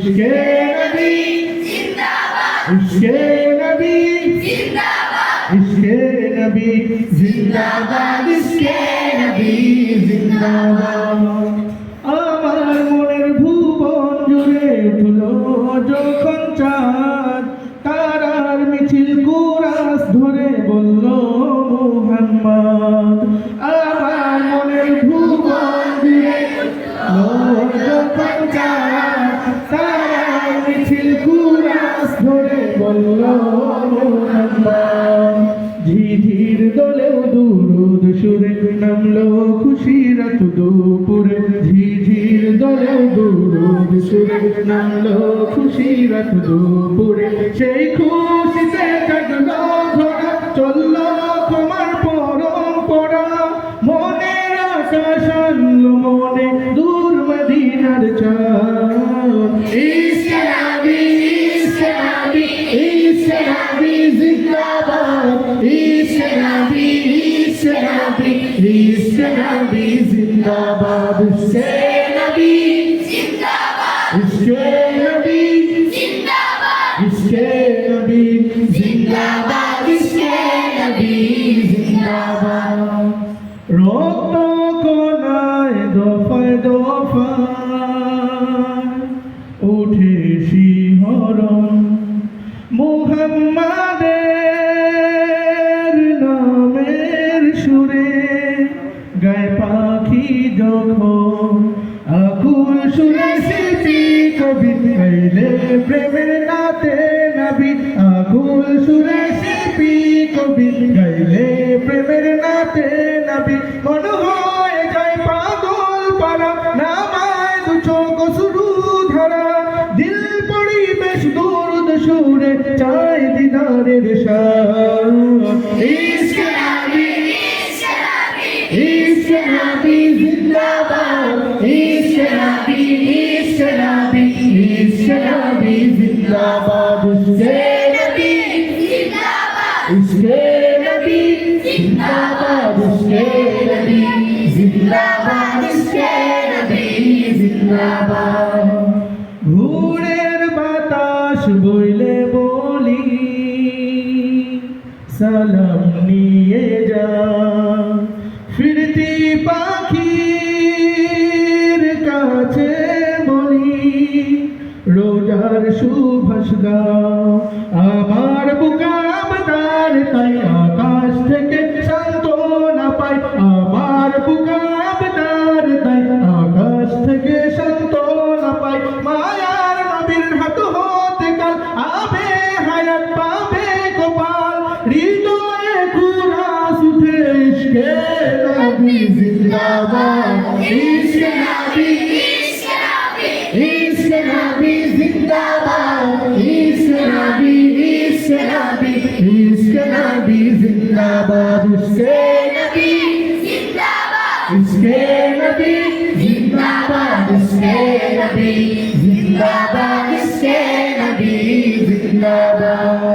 ইশকে নবী। ইশকে নবী। ইশকে নবী। জিন্দাবাদ ইশকে নবী। জিন্দাবাদ। আমার মনের ভুবন জুড়ে উঠল যখন চাঁদ। তারার মিছিল কুরাস ধরে বলল, মোহাম্মদ, আমার মনের ভুবন জুড়ে যখন চাঁদ। ঝিঝির দলেও দুরুদ সুরে নামলো খুশিরাত দুপুরে। ঝিঝির দলেও দুরুদ সুরে নামলো খুশিরাত দুপুরে। সেই খুশিতে কাটলো ধরা চলল তোমার পরম্পরা। মনের আকাশ মনে, দূর মদিনার চাঁদ ইসলামী ইসলামী জিন্দাবাদ। ইসকে নবী ইসকে নবী ইসকে নবী জিন্দাবাদ। ইসকে নবী জিন্দাবাদ। রক্ত আকুল শিল্পী কবি গাইলে প্রেমের নাতে নবী। আকুল শিল্পী কবি গাইলে প্রেমের নাতে নবী। মন হয় যায় পাগল পারা নামায় দু চোখ শুরু ধরা। দিল পরিবেশ দূরদ সুরে চাই দিদারের শান ইশকে ঘুরের বাতাস বইলে বলি সালাম নিয়ে যা। রোজার সুভাষ গাও আমার বুকাবদার তাই আকাশ থেকে সান্ত্বনা পাই। আমার বুকাবদার তাই আকাশ থেকে সান্ত্বনা পাই। মায়ার নবীর হাত হতে কাল আবে হায়াত, পাবে হৃদয়ে ইশকে নবী, জিন্দাবাদ নবী। जिंदाबाद इश्क नबी इश्क नबी इश्क नबी जिंदाबाद उसके नबी जिंदाबाद इसके नबी जिंदाबाद इसके नबी जिंदाबाद इसके नबी जिंदाबाद